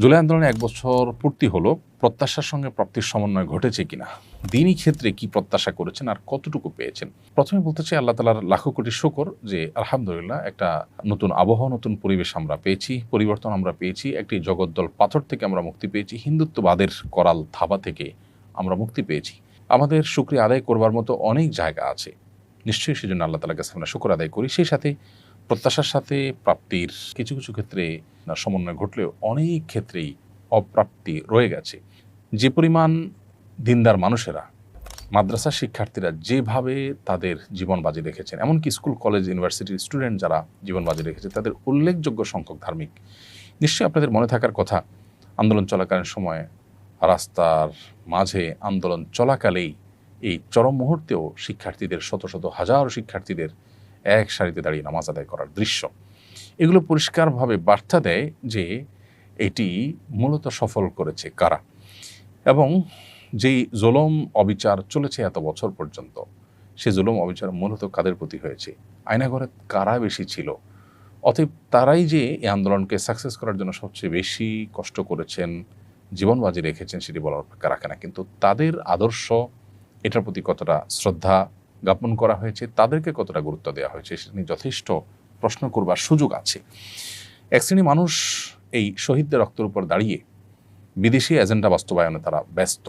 জুলাই আন্দোলনে এক বছর পূর্তি হলো। প্রত্যাশার সঙ্গে প্রাপ্তির সমন্বয় ঘটেছে কিনা? দিনই ক্ষেত্রে কি প্রত্যাশা করেছেন আর কতটুকু পেয়েছেন? প্রথমে বলতে চাই আল্লাহ তালার লাখো কোটি শুকর যে আলহামদুলিল্লাহ একটা নতুন আবহাওয়া, নতুন পরিবেশ আমরা পেয়েছি, পরিবর্তন আমরা পেয়েছি, একটি জগদ্দল পাথর থেকে আমরা মুক্তি পেয়েছি, হিন্দুত্ববাদের করাল থাবা থেকে আমরা মুক্তি পেয়েছি। আমাদের শুক্রিয়া আদায় করবার মতো অনেক জায়গা আছে। নিশ্চয়ই সেজন্য আল্লাহ তালার কাছে আমরা শুকর আদায় করি। সেই সাথে প্রত্যাশার সাথে প্রাপ্তির কিছু কিছু ক্ষেত্রে সমন্বয় ঘটলেও অনেক ক্ষেত্রেই অপ্রাপ্তি রয়ে গেছে। যে পরিমাণ দিনদার মানুষেরা, মাদ্রাসা শিক্ষার্থীরা যেভাবে তাদের জীবন বাজি রেখেছেন, এমনকি স্কুল, কলেজ ইউনিভার্সিটির স্টুডেন্ট যারা জীবন বাজি রেখেছে, তাদের উল্লেখযোগ্য সংখ্যক ধার্মিক। নিশ্চয়ই আপনাদের মনে থাকার কথা, আন্দোলন চলাকালীন সময়ে রাস্তার মাঝে আন্দোলন চলাকালেই এই চরম মুহূর্তেও শিক্ষার্থীদের, শত শত হাজার শিক্ষার্থীদের এক সারিতে দাঁড়িয়ে নামাজ আদায় করার দৃশ্য। এগুলো পরিষ্কারভাবে বার্তা দেয় যে এটি মূলত সফল করেছে কারা? এবং যেই জুলম অবিচার চলেছে এত বছর পর্যন্ত, সে জুলম অবিচার মূলত কাদের প্রতি হয়েছে? আয়নাঘরে কারা বেশি ছিল? অতএব তারাই যে এই আন্দোলনকে সাকসেস করার জন্য সবচেয়ে বেশি কষ্ট করেছেন, জীবন বাজি রেখেছেন, সেটি বলার অপেক্ষা রাখে না। কিন্তু তাদের আদর্শ, এটার প্রতি কতটা শ্রদ্ধা জ্ঞাপন করা হয়েছে, তাদেরকে কতটা গুরুত্ব দেওয়া হয়েছে সেটা নিয়ে যথেষ্ট প্রশ্ন করবার সুযোগ আছে। এক শ্রেণি মানুষ এই শহীদদের রক্তের উপর দাঁড়িয়ে বিদেশি এজেন্ডা বাস্তবায়নে তারা ব্যস্ত।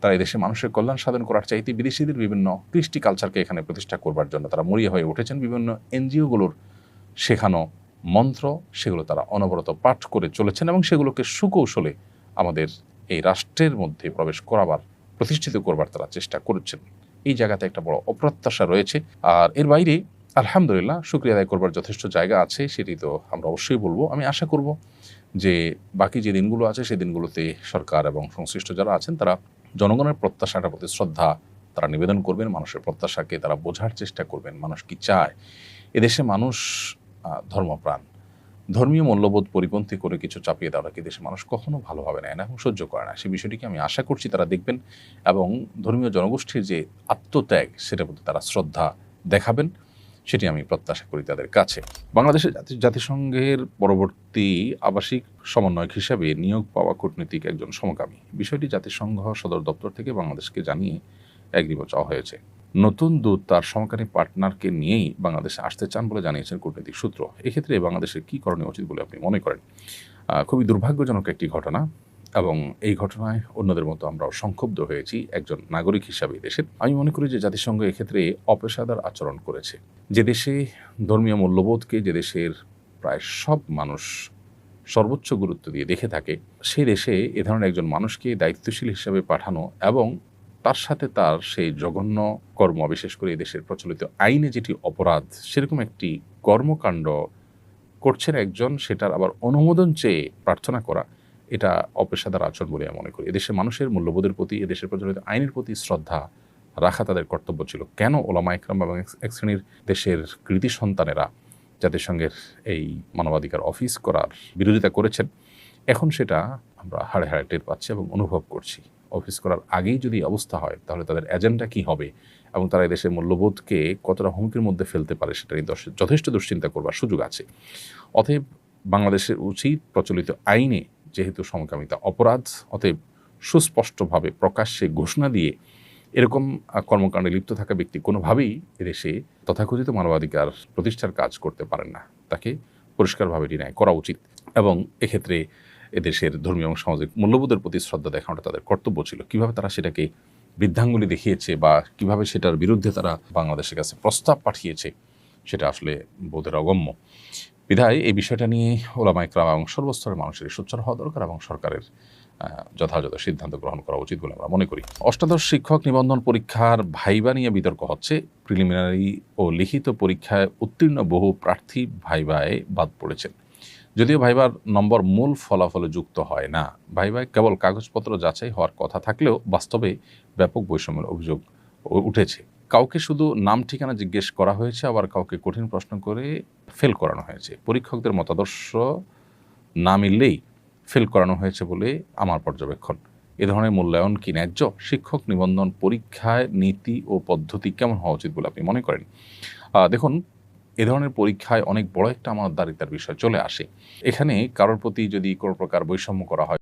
তারা এদেশে মানুষের কল্যাণ সাধন করার চাইতে বিদেশিদের বিভিন্ন কৃষ্টি কালচারকে এখানে প্রতিষ্ঠা করবার জন্য তারা মরিয়া হয়ে উঠেছেন। বিভিন্ন এনজিওগুলোর শেখানো মন্ত্র, সেগুলো তারা অনবরত পাঠ করে চলেছেন এবং সেগুলোকে সুকৌশলে আমাদের এই রাষ্ট্রের মধ্যে প্রবেশ করাবার, প্রতিষ্ঠিত করবার তারা চেষ্টা করেছেন। এই জায়গাতে একটা বড় অপ্রত্যাশা রয়েছে। আর এর বাইরে আলহামদুলিল্লাহ শুক্রিয়া আদায় করবার যথেষ্ট জায়গা আছে, সেটি তো আমরা অবশ্যই বলব। আমি আশা করব যে বাকি যে দিনগুলো আছে, সেই দিনগুলোতে সরকার এবং সংশ্লিষ্ট যারা আছেন, তারা জনগণের প্রত্যাশাটার প্রতি শ্রদ্ধা তারা নিবেদন করবেন, মানুষের প্রত্যাশাকে তারা বোঝার চেষ্টা করবেন, মানুষ কি চায়? এদেশে মানুষ ধর্মপ্রাণ। ধর্মীয় মূল্যবোধ পরিপন্থী করে কিছু চাপিয়ে দেওয়া কি দেশে মানুষ কখনো ভালোভাবে নেয় না এবং সহ্য করে না? সেই বিষয়টিকে আমি আশা করছি তারা দেখবেন এবং ধর্মীয় জনগোষ্ঠীর যে আত্মত্যাগ, সেটার প্রতি তারা শ্রদ্ধা দেখাবেন, সেটি আমি প্রত্যাশা করি তাদের কাছে। বাংলাদেশের জাতিসংঘের পরবর্তী আবাসিক সমন্বয়ক হিসাবে নিয়োগ পাওয়া কূটনীতিক একজন সমকামী। বিষয়টি জাতিসংঘ সদর দপ্তর থেকে বাংলাদেশকে জানিয়ে একদিবস চাওয়া হয়েছে। নতুন দূত তার সমকামী পার্টনারকে নিয়েই বাংলাদেশে আসতে চান বলে জানিয়েছেন কূটনৈতিক সূত্র। এক্ষেত্রে বাংলাদেশের কী করণীয় উচিত বলে আপনি মনে করেন? খুবই দুর্ভাগ্যজনক একটি ঘটনা এবং এই ঘটনায় অন্যদের মতো আমরাও সংক্ষুব্ধ হয়েছি একজন নাগরিক হিসাবে দেশের। আমি মনে করি যে জাতিসংঘ এক্ষেত্রে অপেশাদার আচরণ করেছে। যে দেশে ধর্মীয় মূল্যবোধকে যে দেশের প্রায় সব মানুষ সর্বোচ্চ গুরুত্ব দিয়ে দেখে থাকে সে দেশে এ ধরনের একজন মানুষকে দায়িত্বশীল হিসাবে পাঠানো এবং তার সাথে তার সেই জঘন্য কর্ম, বিশেষ করে দেশের প্রচলিত আইনে যেটি অপরাধ, সেরকম একটি কর্মকাণ্ড করছেন একজন, সেটার আবার অনুমোদন চেয়ে প্রার্থনা করা, এটা অপেশাদার আচরণ বলে আমি মনে করি। এদেশের মানুষের মূল্যবোধের প্রতি, এদেশের প্রচলিত আইনের প্রতি শ্রদ্ধা রাখা তাদের কর্তব্য ছিল। কেন ওলামা ইকরাম এবং এক শ্রেণির দেশের কৃতি সন্তানেরা জাতিসংঘের এই মানবাধিকার অফিস করার বিরোধিতা করেছেন, এখন সেটা আমরা হাড়ে হাড়ে টের পাচ্ছি এবং অনুভব করছি। অফিস করার আগেই যদি অবস্থা হয়, তাহলে তাদের এজেন্ডা কি হবে? এবং তারা এই দেশের মূল্যবোধকে কতটা হুমকির মধ্যে ফেলতে পারে, সেটা নিয়ে যথেষ্ট দুশ্চিন্তা করবার সুযোগ আছে। অতএব বাংলাদেশের উচিত প্রচলিত আইনে যেহেতু সমকামিতা অপরাধ, অতএব সুস্পষ্টভাবে প্রকাশ্যে ঘোষণা দিয়ে এরকম কর্মকাণ্ডে লিপ্ত থাকা ব্যক্তি কোনোভাবেই এদেশে তথাকথিত মানবাধিকার প্রতিষ্ঠার কাজ করতে পারেন না। তাকে পরিষ্কারভাবে ডিনায় করা উচিত। এবং এক্ষেত্রে এদেশের ধর্মীয় এবং সামাজিক মূল্যবোধের প্রতি শ্রদ্ধা দেখানোটা তাদের কর্তব্য ছিল। কীভাবে তারা সেটাকে বৃদ্ধাঙ্গুলি দেখিয়েছে বা কীভাবে সেটার বিরুদ্ধে তারা বাংলাদেশের কাছে প্রস্তাব পাঠিয়েছে, সেটা আসলে বোধের অগম্য। বিধায় এই বিষয়টা নিয়ে ওলামা ইকরাম এবং সর্বস্তরের মানুষের সোচ্চার হওয়া দরকার এবং সরকারের যথাযথ সিদ্ধান্ত গ্রহণ করা উচিত বলে আমরা মনে করি। অষ্টাদশ শিক্ষক নিবন্ধন পরীক্ষার ভাইবা নিয়ে বিতর্ক হচ্ছে। প্রিলিমিনারি ও লিখিত পরীক্ষায় উত্তীর্ণ বহু প্রার্থী ভাইবায় বাদ পড়েছেন। যদিও ভাইবার নম্বর মূল ফলাফলে যুক্ত হয় না ভাইবায় কেবল কাগজপত্র যাচাই হওয়ার কথা থাকলেও বাস্তবে ব্যাপক বৈষম্যের অভিযোগ উঠেছে। কাউকে শুধু নাম ঠিকানা জিজ্ঞেস করা হয়েছে, আবার কাউকে কঠিন প্রশ্ন করে ফেল করানো হয়েছে। পরীক্ষকদের মতাদর্শ না মিললেই ফেল করানো হয়েছে বলে আমার পর্যবেক্ষণ। এ ধরনের মূল্যায়ন কি ন্যায্য? শিক্ষক নিবন্ধন পরীক্ষায় নীতি ও পদ্ধতি কেমন হওয়া উচিত বলে আপনি মনে করেন? দেখুন এ ধরনের পরীক্ষায় অনেক বড় একটা আমার আমানতদারিতার বিষয় চলে আসে। এখানে কারোর প্রতি যদি কোনো প্রকার বৈষম্য করা হয়